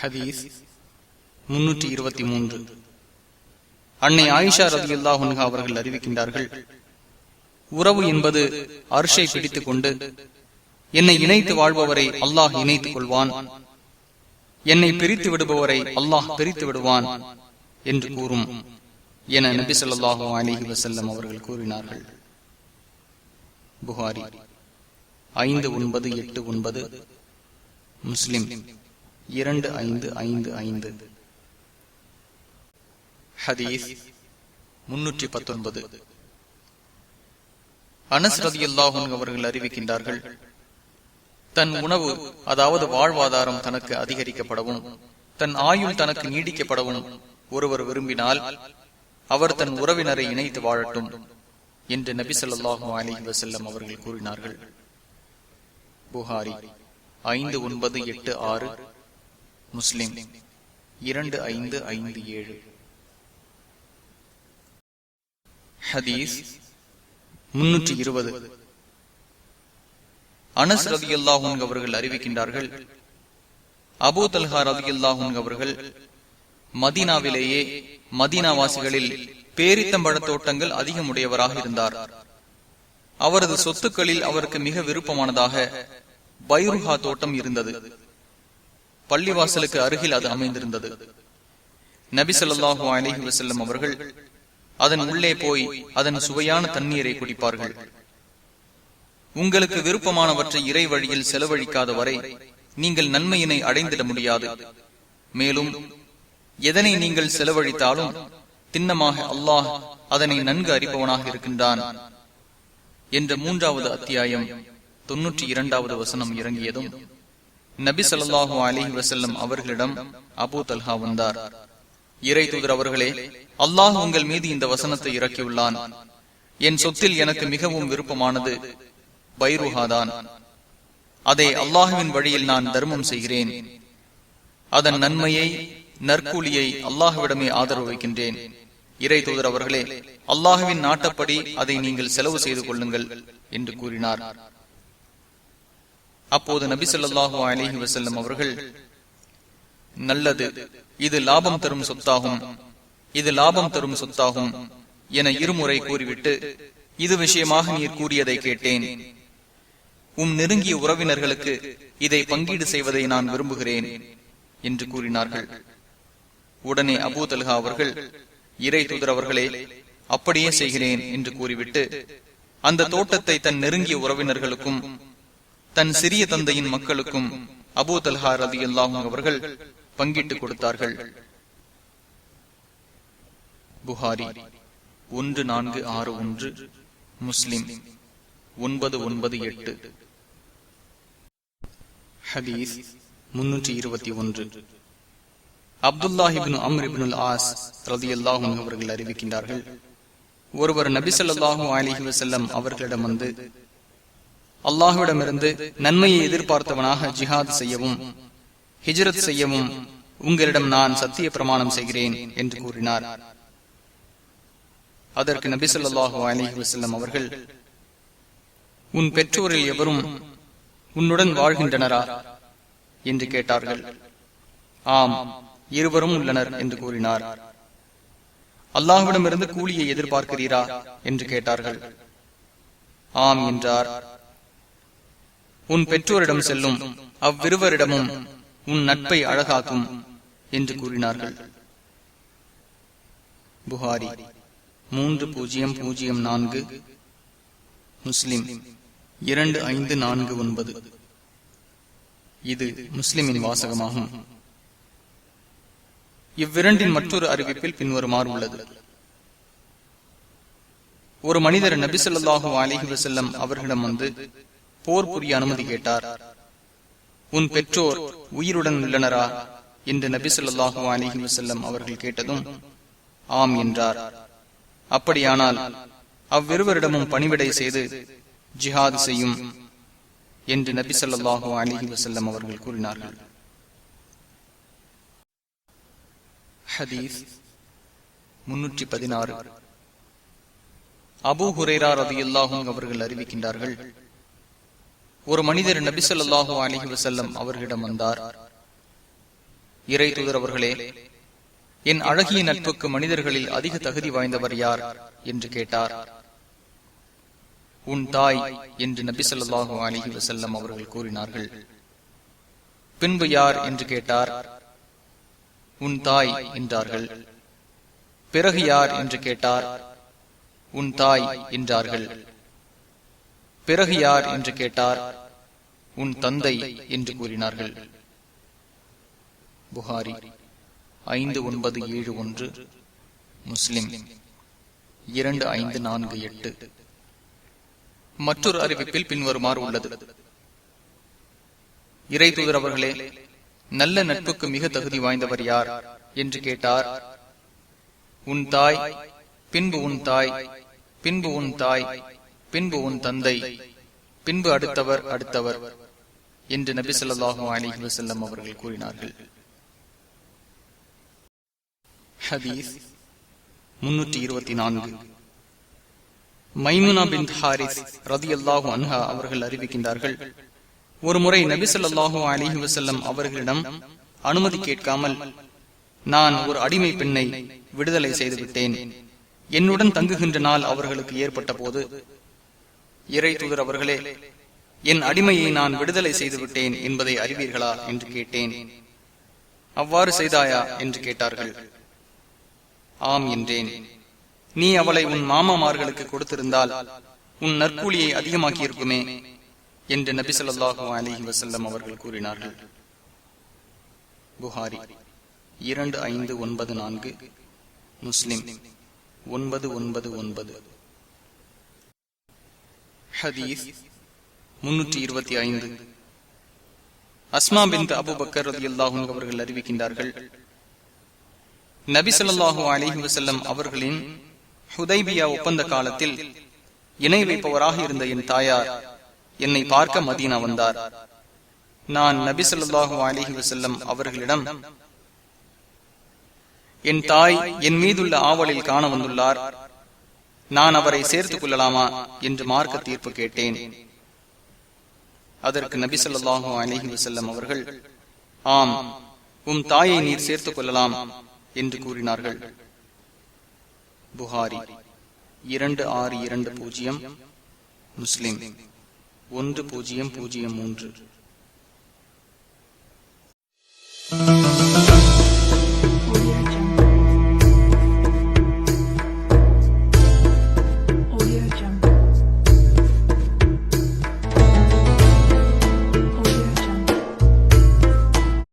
ஹதீஸ் முன்னூற்றி இருபத்தி மூன்று. அன்னை ஆயிஷா ரதி அல்லாஹுன்ஹா அவர்கள் அறிவிக்கின்றார்கள் உறவு என்பது அரிசை பிடித்துக் கொண்டு என்னை இணைத்து வாழ்பவரை அல்லாஹ் இணைத்துக் கொள்வான் என்னை பிரித்து விடுபவரை அல்லாஹ் பிரித்து விடுவான் என்று கூறும் என நபி சொல்லாஹு அலிஹி வசல்லம் அவர்கள் கூறினார்கள். புகாரி ஐந்து ஒன்பது எட்டு ஒன்பது முஸ்லிம் இரண்டு ஐந்து ஐந்து ஐந்து. ஹதீஸ் முன்னூற்றி பத்தொன்பது. அனஸ் ரதி அவர்கள் அறிவிக்கின்றார்கள் தன் உணவு அதாவது வாழ்வாதாரம் தனக்கு அதிகரிக்கப்படவும் தன் ஆயுள் தனக்கு நீடிக்கப்படவும் ஒருவர் விரும்பினால் அவர் தன் உறவினரை இணைத்து வாழட்டும் என்று நபி சொல்லாஹு அலி வசல்லம் அவர்கள் கூறினார்கள். புகாரி ஐந்து ஒன்பது எட்டு ஆறு. முஸ்லிம். இரண்டு ஐந்து ஐந்து ஏழு. ஹதீஸ் முன்னூற்றி இருபது. அனஸ் ரதி அல்லாஹூன் அவர்கள் அறிவிக்கின்றார்கள் அபூ தல்ஹா ரதி அல்லாஹூன் அவர்கள் மதீனாவிலேயே மதீனாவாசிகளில் பேரித்தம்பழ தோட்டங்கள் அதிகமுடையவராக இருந்தார். அவரது சொத்துக்களில் அவருக்கு மிக விருப்பமானதாக பைருஹா தோட்டம் இருந்தது. பள்ளிவாசலுக்கு அருகில் அது அமைந்திருந்தது. நபி சொல்லாஹு அலஹி வசல்லம் அவர்கள் அதன் உள்ளே போய் அதன் சுவையான தண்ணீரை குடிப்பார்கள். உங்களுக்கு விருப்பமானவற்றை இறை வழியில் செலவழிக்காத வரை நீங்கள் நன்மையினை அடைந்திட முடியாது. மேலும் எதனை நீங்கள் செலவழித்தாலும் திண்ணமாக அல்லாஹ் அதனை நன்கு அறிபவனாக இருக்கின்றான் என்ற மூன்றாவது அத்தியாயம் தொன்னூற்றி இரண்டாவது வசனம் இறங்கியதும் நபி சொல்லாஹு அலிஹி வசல்லம் அவர்களிடம் அபு தல்ஹா வந்தார். இறை தூதர் அவர்களே அல்லாஹ் உங்கள் மீது இந்த வசனத்தை இறக்கியுள்ளான். என் சொத்தில் எனக்கு மிகவும் விருப்பமானது பைருஹாதான். அதை அல்லாஹுவின் வழியில் நான் தர்மம் செய்கிறேன். அதன் நன்மையை நற்கூலியை அல்லாஹுவிடமே ஆதரவு வைக்கின்றேன். இறை தூதர் அவர்களே அல்லாஹுவின் நாட்டப்படி அதை நீங்கள் செலவு செய்து கொள்ளுங்கள் என்று கூறினார். அப்போது நபி சொல்லாஹு அலிஹி வசல்லம் அவர்கள் நல்லது இது லாபம் தரும் சொத்தாகும் இது லாபம் தரும் சொத்தாகும் என இருமுறை கூறிவிட்டு இது விஷயமாக நீர் கூறியதை கேட்டேன். உம் நெருங்கிய உறவினர்களுக்கு இதை பங்கீடு செய்வதை நான் விரும்புகிறேன் என்று கூறினார்கள். உடனே அபூ தல்ஹா அவர்கள் இறை தூதர் அவர்களே அப்படியே செய்கிறேன் என்று கூறிவிட்டு அந்த தோட்டத்தை தன் நெருங்கிய உறவினர்களுக்கும் தன் சிறிய தந்தையின் மக்களுக்கும் அபூ தல்ஹா ரதி அல்லாஹும் அவர்கள் பங்கிட்டுக் கொடுத்தார்கள். புகாரி ஒன்று நான்கு ஆறு ஒன்று முஸ்லிம் ஒன்பது ஒன்பது எட்டு. ஹபீஸ் முன்னூற்றி இருபத்தி ஒன்று. அப்துல்லாஹிபின் அம்ரிபின் ஆஸ் ரதி அல்லாஹும் அவர்கள் அறிவிக்கின்றார்கள். ஒருவர் நபி சொல்லாஹு அலிஹி வசல்லம் அவர்களிடம் வந்து அல்லாஹுவிடமிருந்து நன்மையை எதிர்பார்த்தவனாக ஜிஹாத் செய்யவும் ஹிஜ்ரத் செய்யவும் உங்களிடம் நான் சத்திய பிரமாணம் செய்கிறேன் என்று கூறினார். அதற்கு நபி சொல்லாஹு அலிஹி வசல்லம் அவர்கள் உன் பெற்றோரில் எவரும் உன்னுடன் வாழ்கின்றனரா? என்று கேட்டார்கள். ஆம் இருவரும் உள்ளனர் என்று கூறினார். அல்லாஹுவிடமிருந்து கூலியை எதிர்பார்க்கிறீரா? என்று கேட்டார்கள். ஆம் என்றார். உன் பெற்றோரிடம் செல்லும் அவ்விருவரிடமும் உன் நட்பை அழகாக்கும் என்று கூறினார்கள். புகாரி மூன்று பூஜ்ஜியம் பூஜ்ஜியம் நான்கு முஸ்லிம் இரண்டு ஐந்து நான்கு ஒன்பது. இது முஸ்லிமின் வாசகமாகும். இவ்விரண்டின் மற்றொரு அறிவிப்பில் பின்வருமாறு உள்ளது. ஒரு மனிதர் நபிசல்லாஹு அலிஹி வசல்லம் அவர்களிடம் வந்து போர் புரிய அனுமதி கேட்டார். உன் பெற்றோர் உயிருடன் உள்ளனரா? என்று நபிசல்லாஹு அலிஹி வசல்லம் அவர்கள் கேட்டதும் ஆம் என்றார். அப்படியானால் அவ்விருவரிடமும் பணிவிடை செய்து ஜிஹாது செய்யும் என்று நபி சொல்லாஹு அலிஹி வசல்லம் அவர்கள் கூறினார்கள். ஹதீஸ் முன்னூற்றி பதினாறு. அபு ஹுரேரா ரதியுல்லாஹும் அவர்கள் அறிவிக்கின்றார்கள் ஒரு மனிதர் நபிசல்லாஹு அலிஹி வசல்லம் அவர்களிடம் வந்தார். இறை தூதர் அவர்களே என் அழகிய நட்புக்கு மனிதர்களில் அதிக தகுதி வாய்ந்தவர் யார் என்று கேட்டார். உன் தாய் என்று நபி சொல்லாஹு அலிஹி வசல்லம் அவர்கள் கூறினார்கள். பின்பு யார் என்று கேட்டார். உன் தாய் என்றார்கள். பிறகு யார் என்று கேட்டார். உன் தாய் என்றார்கள். பிறகு யார் என்று கேட்டார் உன் தந்தை என்று கூறினார்கள். புகாரி ஐந்து ஒன்பது ஏழு ஒன்று முஸ்லிம் இரண்டு ஐந்து நான்கு எட்டு. மற்றொரு அறிவிப்பில் பின்வருமாறு உள்ளது. இறை தூதர் அவர்களே நல்ல நட்புக்கு மிக தகுதி வாய்ந்தவர் யார்? என்று கேட்டார். உன் தாய் பின்பு உன் தாய் பின்பு உன் தாய் பின்பு உன் தந்தை பின்பு அடுத்தவர் அடுத்தவர் என்று நபி சொல்லாஹு அலிஹி வசல்லம் அவர்கள் கூறினார்கள். ஹதீஸ் முன்னூற்றி இருபத்தி நான்கு. மைமுனா பின் ஹாரிஸ் ரதி அல்லாஹு அன்ஹா அவர்கள் அறிவிக்கின்றார்கள் ஒரு முறை நபி சொல்லாஹு அலிஹி வசல்லம் அவர்களிடம் அனுமதி கேட்காமல் நான் ஒரு அடிமை பெண்ணை விடுதலை செய்துவிட்டேன். என்னுடன் தங்குகின்ற நாள் அவர்களுக்கு ஏற்பட்ட போது இறை தூதர் அவர்களே என் அடிமையை நான் விடுதலை செய்து விட்டேன் என்பதை அறிவீர்களா என்று கேட்டேன். அவ்வாறு செய்தாயா என்று கேட்டார்கள். ஆம் என்றேன். நீ அவளை உன் மாமாமார்களுக்கு கொடுத்திருந்தால் உன் நற்கூலியை அதிகமாக்கி இருக்குமே என்று நபி சொல்லாஹு அலிஹி வசல்லம் அவர்கள் கூறினார்கள். புகாரி இரண்டு ஐந்து ஒன்பது நான்கு முஸ்லிம் ஒன்பது ஒன்பது ஒன்பது. ஹதீஸ் முன்னூற்றி இருபத்தி ஐந்து. அஸ்மா பிந்த் அபுபக்கர் ரதி அல்லாஹும் அவர்கள் அறிவிக்கின்றார்கள் நபி சொல்லாஹு அலிஹி வசல்லம் அவர்களின் ஹுதைபியா ஒப்பந்த காலத்தில் இணை வைப்பவராக இருந்த என் தாயார் என்னை பார்க்க மதீனா வந்தார். நான் நபி சொல்லாஹு அலிஹி வசல்லம் அவர்களிடம் என் தாய் என் மீதுள்ள ஆவலில் காண வந்துள்ளார். நான் அவரை சேர்த்துக் கொள்ளலாமா என்று மார்க்க தீர்ப்பு கேட்டேன். அதற்கு நபி சொல்லாஹு அலஹி வசல்லம் அவர்கள் ஆம் உம் தாயை நீர் சேர்த்துக் கொள்ளலாம் என்று கூறினார்கள். புகாரி இரண்டு ஆறு இரண்டு பூஜ்ஜியம் முஸ்லிம் ஒன்று பூஜ்ஜியம் பூஜ்ஜியம் மூன்று.